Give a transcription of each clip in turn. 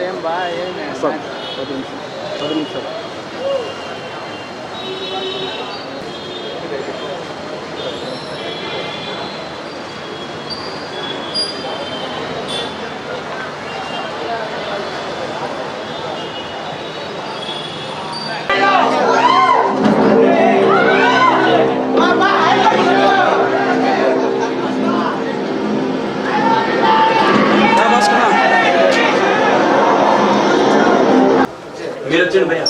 ஏன் பா ஏன் ஒரு நிமிஷம் ஒரு நிமிஷம் మీరు వచ్చండి భయ్యా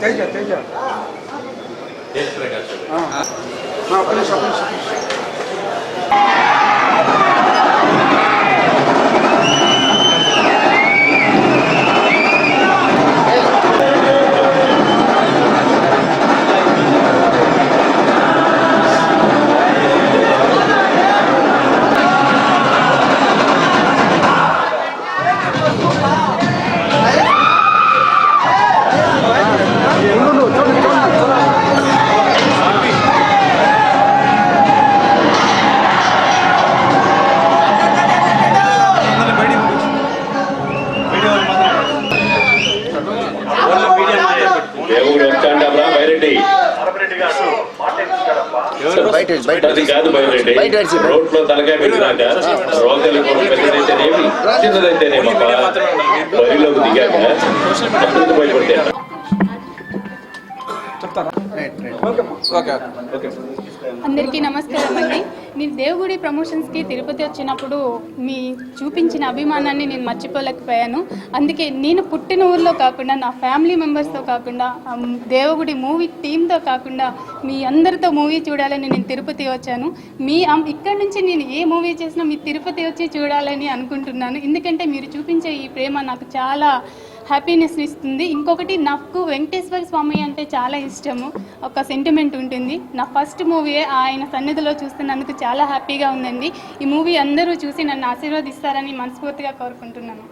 తేజ తేజ తేజ ఒక్క నిమిషం బైరెడ్డి అది కాదు బైరెడ్డి రోడ్లో తలకాయ పెట్టినాక రోగలు పెద్దదైతేనేమి చిన్నదైతేనేమప్పా? బరిలోకి దిగాక అప్పుడు భయపడితే. అందరికీ నమస్కారం అండి. నేను దేవుగుడి ప్రమోషన్స్కి తిరుపతి వచ్చినప్పుడు మీ చూపించిన అభిమానాన్ని నేను మర్చిపోలేకపోయాను. అందుకే నేను పుట్టిన ఊర్లో కాకుండా నా ఫ్యామిలీ మెంబర్స్తో కాకుండా ఆ దేవుగుడి మూవీ టీంతో కాకుండా మీ అందరితో మూవీ చూడాలని నేను తిరుపతి వచ్చాను. మీ అమ్- ఇక్కడి నుంచి నేను ఏ మూవీ చేసినా మీ తిరుపతి వచ్చి చూడాలని అనుకుంటున్నాను. ఎందుకంటే మీరు చూపించే ఈ ప్రేమ నాకు చాలా హ్యాపీనెస్ ఇస్తుంది. ఇంకొకటి నాకు వెంకటేశ్వర స్వామి అంటే చాలా ఇష్టము. ఒక సెంటిమెంట్ ఉంటుంది. నా ఫస్ట్ మూవీ ఆయన సన్నిధిలో చూస్తున్నందుకు చాలా హ్యాపీగా ఉందండి. ఈ మూవీ అందరూ చూసి నన్ను ఆశీర్వదిస్తారని మనస్ఫూర్తిగా కోరుకుంటున్నాను.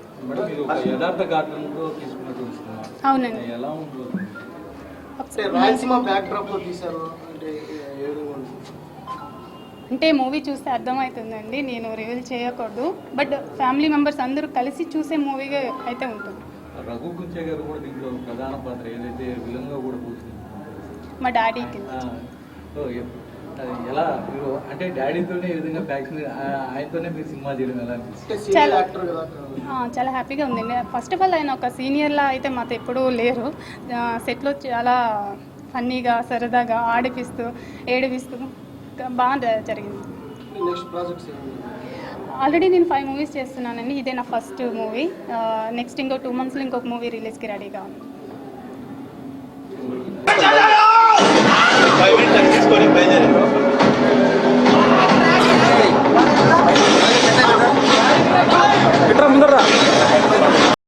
అవునండి. ఎలా ఉంటుంది అంటే రాయలసీమ బ్యాక్ డ్రాప్లో తీశారు అంటే ఏ విధంగా ఉంటుంది? అంటే మూవీ చూస్తే అర్థమవుతుందండి. నేను రివీల్ చేయకూడదు. బట్ ఫ్యామిలీ మెంబర్స్ అందరూ కలిసి చూసే మూవీగా అయితే ఉంటుంది. రఘు కుంచే గారు కూడా దీంట్లో ప్రధాన పాత్ర ఏదైతే విలన్గా కూడా పోతుంది మా అది ఎలా మీరు అంటే డాడీతోనే ఈ విధంగా ఫ్యాక్షన్ ఆయనతోనే మీరు సినిమా చేయడం ఎలా చాలా- యాక్టర్ కదా ఆ, చాలా హ్యాపీగా ఉందండి ఫస్ట్ ఆఫ్ ఆల్ ఆయన ఒక సీనియర్లా అయితే మాతో ఎప్పుడూ లేరు. సెట్లో చాలా ఫన్నీగా సరదాగా ఆడిపిస్తూ ఏడిపిస్తూ బాగా జరిగింది. నెక్స్ట్ ప్రాజెక్ట్స్ ఏమి ఆల్రెడీ నేను ఫైవ్ మూవీస్ చేస్తున్నానండి. ఇదే నా ఫస్ట్ మూవీ. నెక్స్ట్ ఇంకో టూ మంత్స్లో ఇంకొక మూవీ రిలీజ్కి రెడీగా ఉంది.